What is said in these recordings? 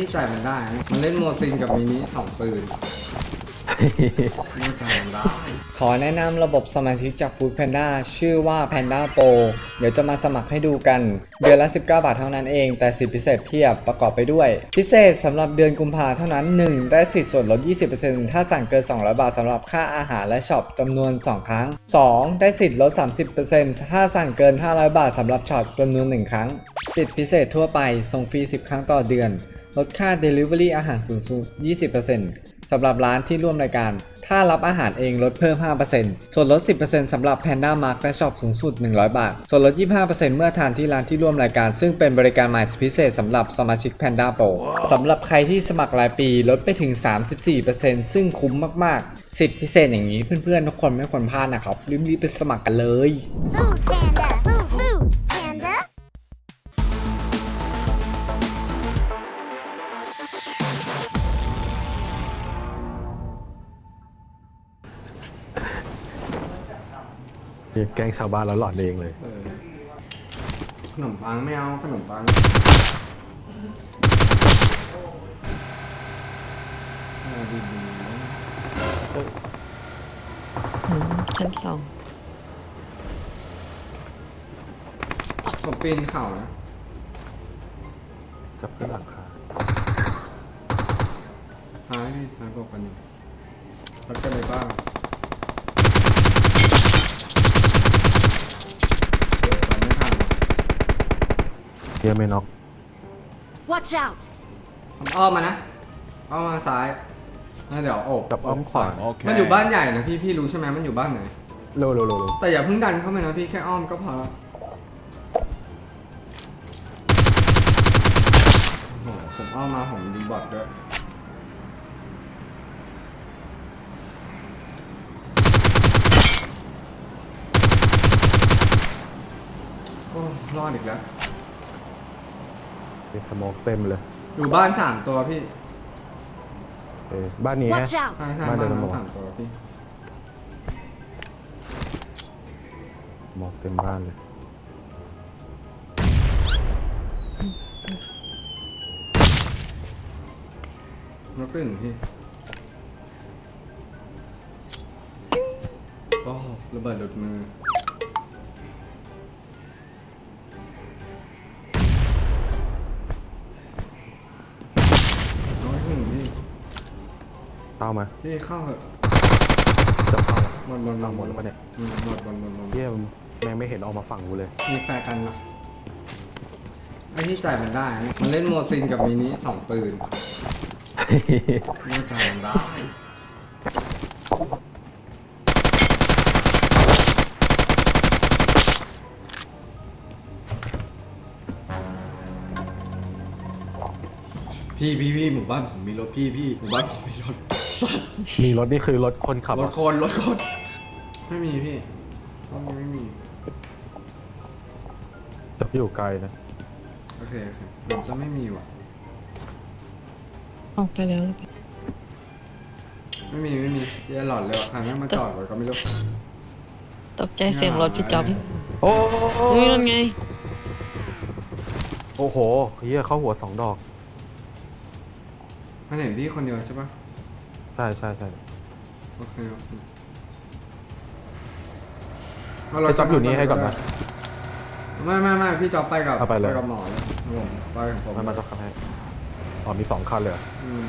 ที่จ่ายมันได้นะมันเล่นโมซินกับมินิสองปืนไม่จ่ายมันได้ขอแนะนำระบบสมาชิกจาก Food Panda ชื่อว่า Panda Pro เดี๋ยวจะมาสมัครให้ดูกัน เดือนละ 19 บาทเท่านั้นเอง แต่สิทธิพิเศษเพียบประกอบไปด้วย พิเศษสำหรับเดือนกุมภาเท่านั้น 1 ได้สิทธิ์ส่วนลด 20%ถ้าสั่งเกิน 200 บาทสำหรับค่าอาหารและช็อปจำนวน 2 ครั้ง 2 ได้สิทธิ์ลด 30%ถ้าสั่งเกิน 500 บาทสำหรับช็อปจำนวน 1 ครั้ง สิทธิพิเศษทั่วไปส่งฟรี 10 ครั้งต่อเดือน ลดค่า Delivery อาหารสูงสุด 20%สำหรับร้านที่ร่วมรายการ ถ้ารับอาหารเองลดเพิ่ม 5%ส่วนลด 10%สำหรับ Panda Mark และช็อปสูงสุด 100 บาท ส่วนลด 25%เมื่อทานที่ร้านที่ร่วมรายการ ซึ่งเป็นบริการใหม่พิเศษสำหรับสมาชิก Panda Pro สำหรับใครที่สมัครรายปีลดไปถึง 34%ซึ่งคุ้มมากๆสิทธิพิเศษอย่างนี้เพื่อนๆทุกคนไม่ควรพลาดนะครับรีบๆไปสมัครกันเลย Food Panda. นี่แกล้งชาวบ้านแล้วหลอนเองเลย เออขนมปังไม่เอาขนมปังเอาดีอืมชั้นสองๆผมปีนเข่านะจับขึ้นหลังคาท้ายพี่ท้ายบอกกันอยู่รักกันเลยบ้างเปิดไปไม่ทัน เฮียไม่น็อก Watch out. ผมอ้อมมานะอ้อมมาซ้ายแล้วเดี๋ยวโอบกับอ้อมขวามันอยู่บ้านใหญ่นะพี่พี่รู้ใช่ไหมมันอยู่บ้านไหนเร็วเร็วเร็วเร็วแต่อย่าเพิ่งดันเข้าไปนะพี่แค่อ้อมก็พอแล้วโอ้โหผมอ้อมมาผมดีบอทด้วยโอ้รอดอีกแล้ว เป็นสโมกเต็มเลยอยู่บ้านสามตัวพี่เออบ้านนี้ฮะ Watch out. ใช่ใช่บ้านเดิบ้านมนั้นเหรอสามตัวพี่สโมกเต็มบ้านเลย นกหนึ่งพี่โอ้ระเบิดหลุดมือามาพี่เข้าเหอะจะเข้าหมดหมดเอาหมดแล้วปะเนี่ยอืมหมดหมดหมดหมดเฮียแม่งไม่เห็นออกมาฝั่งกูเลย มีแฟร์กันนะไอ้ที่จ่ายมันได้นะมันเล่นโมซินกับมินิสองปืนไม่จ่ายมันได้พี่พี่พี่หมู่บ้านผมมีรถพี่พี่หมู่บ้านผมมีรถ มีรถนี่คือรถคนขับรเหรถอคนรถคนไม่มีพี่รถไม่มีจะอยู่ไกลนะโอเคโอเคมันจะไม่มีว่ะ ออกไปแล้วไม่มีไม่มีเรียหลอดเลยว่ะใครแม่งมาจอดไว้ก็ไม่รู้ตกใจเสียงรถพี่จ๊อบโอ้อุ้ยนั่นไง โอ้โหเฮียเข้าหัวสองดอกมันเห็นพี่คนเดียวใช่ปะใช่ใช่ใช่โอเคโอเคไปจ๊อบอยู่นี่ให้ก่อนนะ ไม่ไม่ไม่พี่จอบไปกับเอาไปเลย กับหมอเลยผมไปของผมมันมาจะขับให้อ๋อมีสองคันเลยเหรออืม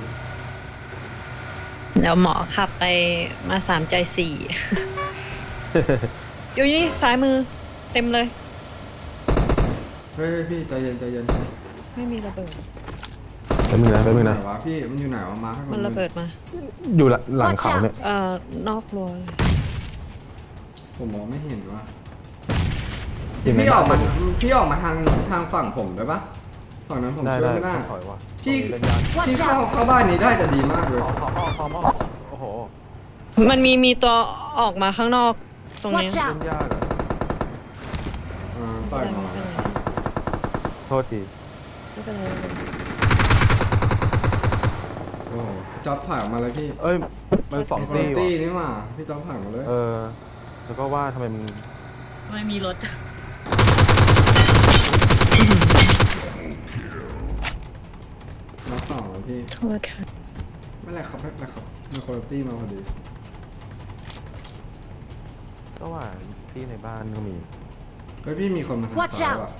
เดี๋ยวหมอขับไปมาสามใจสี่อยู่นี่ซ้ายมือเต็มเลย เฮ้ยเฮ้ยพี่ใจเย็นใจเย็นไม่มีระเบิดแป๊บนึงนะแป๊บนึงไหนนะ วะพี่มันอยู่ไหนวะมาให้มันระเบิดมา อยู่หลังหลังเขาเนี่ย เอ่อนอกรั้วเลยผมมองไม่เห็นว่ะยังไงพี่ออกมาพี่ออกมาทางทางฝั่งผมได้ปะฝั่งนั้นผมได้ช่วยได้ไม่ได้ ถอยว่ะพี่ตรงนี้เล่นยากพี่ Watch เข้า out. เข้าบ้านนี้ได้จะดีมากเลยพอพอพอพอพอโอ้โหมันมีมีตัวออกมาข้างนอกตรงนี้ Watch เล่ out. นยากอะอ่าต่อยหมอโทษทีไม่เป็นไรไม่เป็นไร โอ้โหจ๊อบถอยออกมาเลยพี่เอ้ย มันสองคนตี้ละตี้ว่ะนี่หว่าพี่จ๊อบถอยออกมาเลย เออ แล้วก็ว่าทำไมมันไม่มีรถ มาต่อพี่ โทษค่ะไม่เป็นไรครับไม่เป็นไรครับมีคุณตี้มาพอดี ก็ว่าที่ในบ้านก็มีเฮ้ยพี่มีคนมาทาง Watch ซ้าย out ว่ะ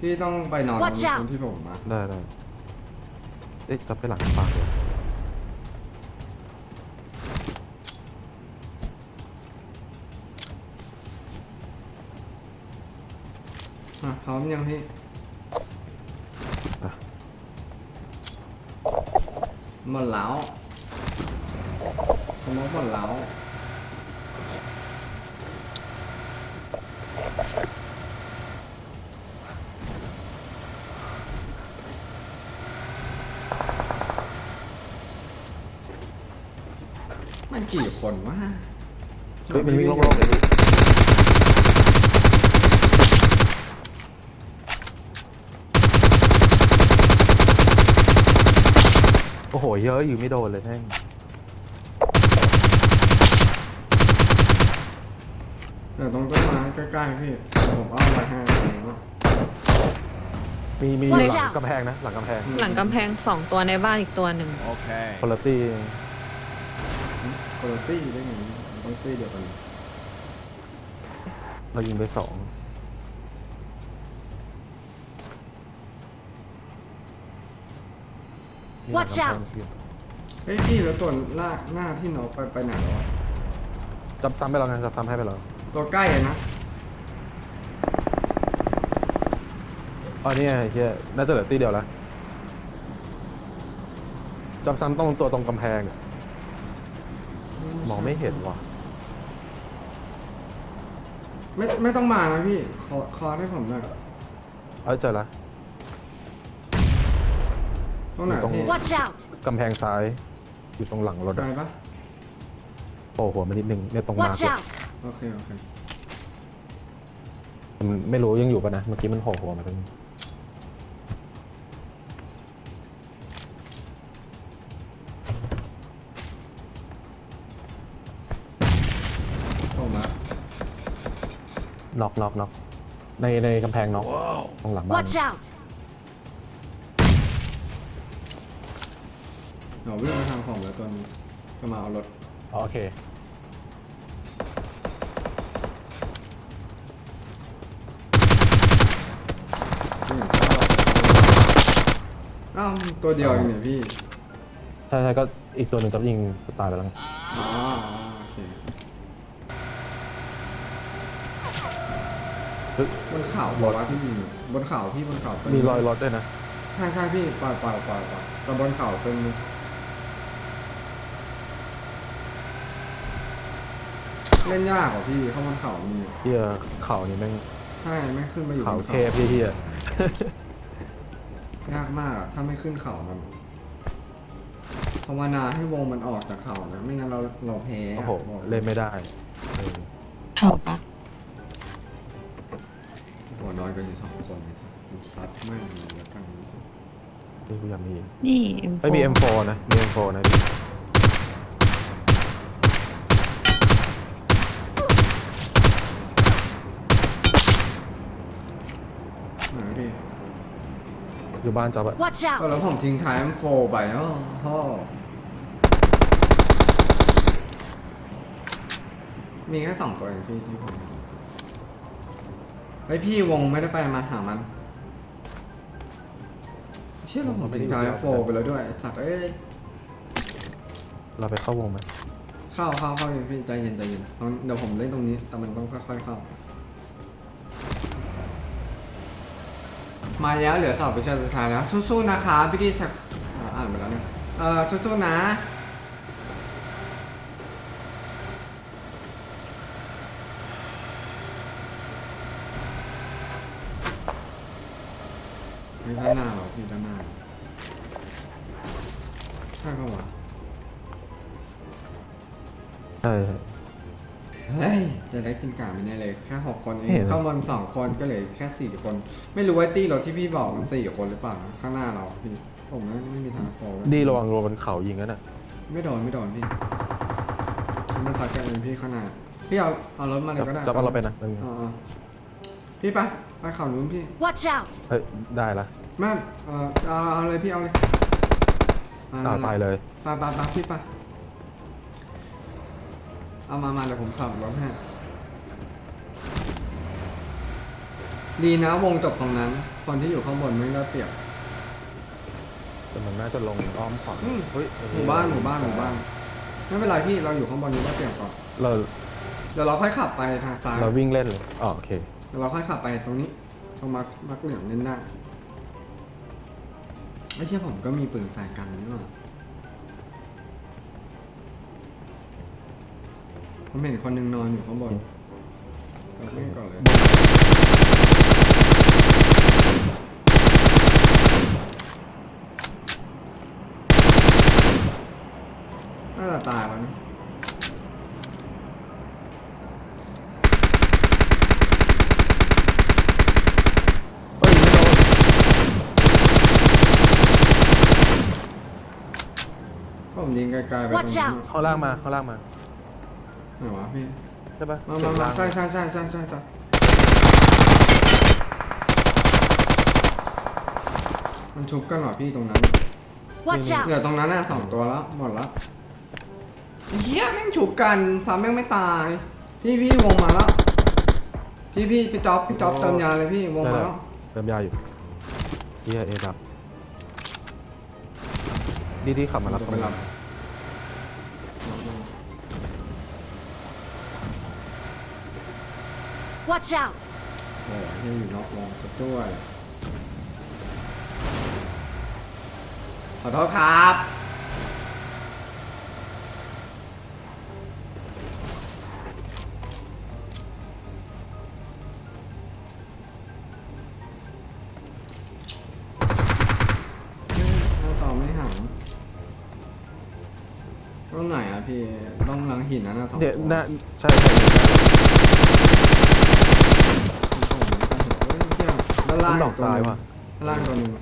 พี่ต้องไปนอนตรง Watch ต out รงที่ผมมาได้ได้ เอ๊ะจะไปหลังปากเลยอะพร้อมยังพี่อะหมดแล้วสมมติหมดแล้ว กี่คนวะเฮ้ยมันวิ่งโล่งๆเลยพี่โอ้โห เยอะอยู่ไม่โดนเลยแม่งเดี๋ยวตรงต้นไม้ใกล้ๆพี่เดี๋ยวผมเอาไว้ให้ตรงนี้ว่ามีมี Watch หลัง out กำแพงนะ หลังกำแพงหลังกำแพงสองตัวในบ้านอีกตัวหนึ่งคนละตี้ คุณตี้ได้ไงมันต้องตี้เดียวกันเรายิงไปสองมีหลัง Watch กำแพง out อยู่เฮ้ยพี่แล้วตัวลากหน้าที่น้องไปไปไหนแล้ววะจับซ้ำไปแล้วไงจับซ้ำให้ไปแล้วตัวใกล้อะนะอ๋อนี่ไงไอ้เฮียน่าจะเหลือตีเดียวแล้วจับซ้ำตรงตัวตรงกำแพงอะ มองไม่เห็นว่ะ ไม่ไม่ต้องมานะพี่ ขอขอให้ผมหน่อยเอ้ยเจอละ ตรงไหนอยู่ตรง พี่ Watch out! กำแพงซ้าย อยู่ตรงหลังรถไกลอะปะโผล่หัวมานิดนึงเนี่ยตรงมาร์ Watch กเลย out! โอเค โอเค มันไม่รู้ยังอยู่ปะนะ เมื่อกี้มันโผล่หัวมาตรงนี้ น็อกน็อกน็อกในในกำแพงน็อกตรงหลังบ้าน Watch out! เดี๋ยววิ่งมาทางผมแล้วตัวนี้จะมาเอารถอ๋อโอเควิ่งเข้าอ้าวตัวเดียวเองเนี่ยพี่ใช่ใช่ก็อีกตัวหนึ่งจะยิงตายไปแล้วไงอ๋อโอเค เฮ้ย บนเขาบอกว่าพี่มีบนเขาพี่บนเขาเป็นมีรอยรถด้วยนะ ใช่ใช่พี่ปล่อยปล่อยปล่อยปล่อยแต่บนเขาเป็นเล่นยากกว่าพี่เข้าบนเขามีเที่ยเข่านี่แม่งใช่ไม่ขึ้นมาอยู่บเข่านเขาเทพเที่ยยากมากอะถ้าไม่ขึ้นเขามันภาวนาให้วงมันออกจากเขานะไม่งั้นเราเราแพ้อะโอ้โหบอกเล่นไม่ได้เออเข่าปะหัวน้ อยกว่าอยู่สองคนเลยสัตว์ซัดไม่งเลยแล้วกันนี้สินี่กูอยากมีนี่ไม่มี M4 นะ มี M4 นะพี่ไหนพี่อยู่บ้านจอบอะ Watch ก็ out! แล้วผมทิ้งท้ายมันโฟไปอ๋อพ่อมีแค่สองตัวเองพี่ที่ผม ไอพี่วงไม่ได้ไปมาหามัน เชื่อเราผมทิ้งท้ายโฟไปแล้วด้วยไอ้สัตว์เอ้ย เราไปเข้าวงไหมเข้าเข้าเข้าอยู่พี่ใจเย็นใจเย็นตอนเดี๋ยวผมเล่นตรงนี้ แต่มันต้องค่อยๆเข้า มาแล้วเหลือสอบวิชาสุดท้ายแล้วสู้ๆนะคะพี่กี้ชักอ่าอ่านไปแล้วเนี่ยเออสู้ๆนะ มีด้านหน้าเหรอพี่ด้านหน้าใช่ปะวะใช่ใช่ เฮ้ยจะได้กินกาไม่แน่เลยแค่หกคนเอเห็งน เข้ามันสองคนก็เหลือแค่สี่คน ไม่รู้ว่าตี้รถที่พี่บอกมันสี่คนหรือเปล่านะข้างหน้าเราพี่ผมไม่ไม่มีทางโฟล์ดีระวังโดนบนเขายิงกันอะไม่โดนไม่โดนพี่มันสักกันเองพี่ข้างหน้าพี่เอาเอารถมาเลยก็ได้จับเอาเราไปนะอ๋ออ๋อพี่ไปไปเขานู้นพี่ Watch out! เฮ้ยได้ละ แม่เออเอาเอาเลยพี่เอาเลยอ่าตายเลย ไปไปไปพี่ไปเอามามาเดี๋ยวผมขับรถให้ดีนะวงจบตรงนั้น คนที่อยู่ข้างบนไม่ได้เปรียบแต่มันน่าจะลงอ้อมขวาอืมเฮ้ยหมู่บ้านหมู่บ้านหมู่บ้านไม่เป็นไรพี่เราอยู่ข้างบนนี้ได้เปรียบก่อนเราเดี๋ยวเราค่อยขับไปทางซ้ายเราวิ่งเล่นเลยอ๋อโอเค เดี๋ยวเราค่อยขับไปตรงนี้ตรงมาร์คมาร์คเหลืองเล่นได้ ไม่ใช่ผมก็มีปืนแฟร์กันนี่หว่าผมเห็นคนหนึ่งนอนอยู่ข้างบนเราเล่ก่อนเลยน่าจะตายแล้วนะ เฮ้ยไม่โดน ผม ยิงไกลๆไปตรง Watch นี้ out ข้างล่างมาข้างล่างมาไหนวะพี่ใช่ปะมาเสีมายงมาล่างใช่ใช่ใช่ใช่ใช่ใช่มันชุบกันเหรอพี่ตรงนั้น Watch เหลือ out! ตรงนั้นน่ะสองตัวแล้วหมดแล้วเฮียแม่งฉุกกันซ้ำแม่งไม่ตาย พี่พี่วงมาแล้ว พี่พี่พี่จ๊อบพี่จ๊อบเติมยาเลยพี่วงใช่มาแล้แล้ววเติมยาอยู่เฮียเอดับดีดีขับมารับตรงไปนี้รับ Watch out! โอ้โหที่อยู่นอกวงซะด้วยขอโทษครับหน้าจอไม่หันตรงไหนอะพี่ ต้องหลังหินนะหน้าสองเดี๋ยวตัวน่าใช่ใช่ ใช่ด้านล่างดอกซ้ายว่ะด้านล่างตัวหนึง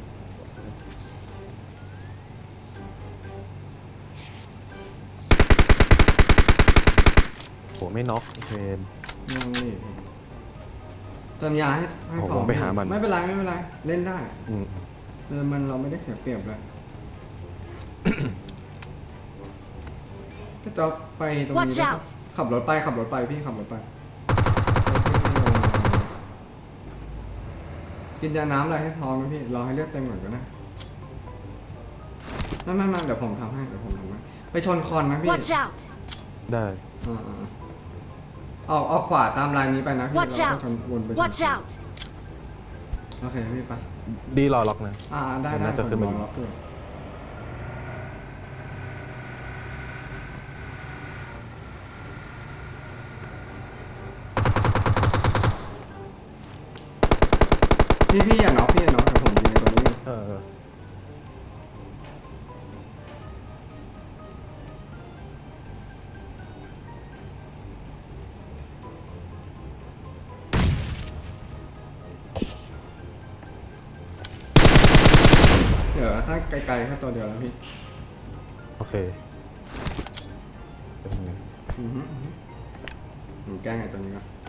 โหไม่น็อกเวน ยังนี่เติมยาให้ให้ผมพอไปหามัน ไม่เป็นไรไม่เป็นไร เล่นได้อืมเออมันเราไม่ได้เสียเปรียบเลยก็จะไปตรงนี้ Watch ได้ปะ out ขับรถไปขับรถไปพี่ขับรถไป กินยาน้ำอะไรให้พร้อมนะพี่ รอให้เลือดเต็มก่อนก็ได้ไม่ไม่ไม่เดี๋ยวผมทำให้ เดี๋ยวผมทำให้ ไปชนคอนนะพี่ Watch out! ได้อ่าอ่าออกออกขวาตามลายนี้ไปนะพี่ Watch แล้วก็ out ชนวนไปชน Watch out! โอเคพี่ไป ดีรอล็อกนะ อ่าได้มันได้น่าจะผมขึ้นมารอรับด้วย พี่พี่อย่าน็อกพี่อย่าน็อกแต่ผมยิงในตรงนี้เออเออเดี๋ยวถ้าไกลๆแค่ตัวเดียวแล้วพี่โอเคเป็นไงอือฮึอือฮึผมแกล้งไอ้ตัวนี้ก่อน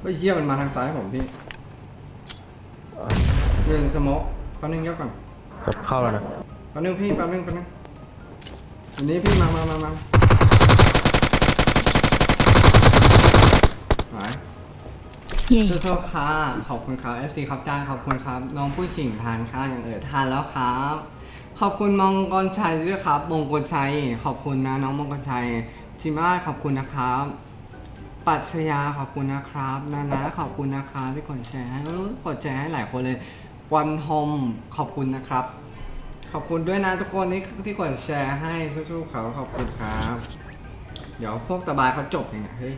เฮ้ยเหี้ยมันมาทางซ้ายผมพี่อะเดินสโมกแป๊บนึงเยอะก่อนจะเข้าแล้วนะแป๊บนึงพี่แป๊บนึงแป๊บนึงอันนี้พี่มามามามาหายเย่โทษค่ะขอบคุณครับ FC ครับจ้างขอบคุณครับ น้องผู้ชิงทานข้าวอย่างเออทานแล้วครับ ขอบคุณมองกรชัยด้วยครับมงกรชัย ขอบคุณนะน้องมงกรชัยจิมาขอบคุณนะครับ ปัชญาขอบคุณนะครับนานะขอบคุณนะครับที่กดแชร์ให้กดแชร์ให้หลายคนเลย วันทอมขอบคุณนะครับ ขอบคุณด้วยนะทุกคนที่ที่กดแชร์ให้สู้ๆเขาขอบคุณครับ เดี๋ยวพวกตะบายเขาจบยังไงเฮ้ย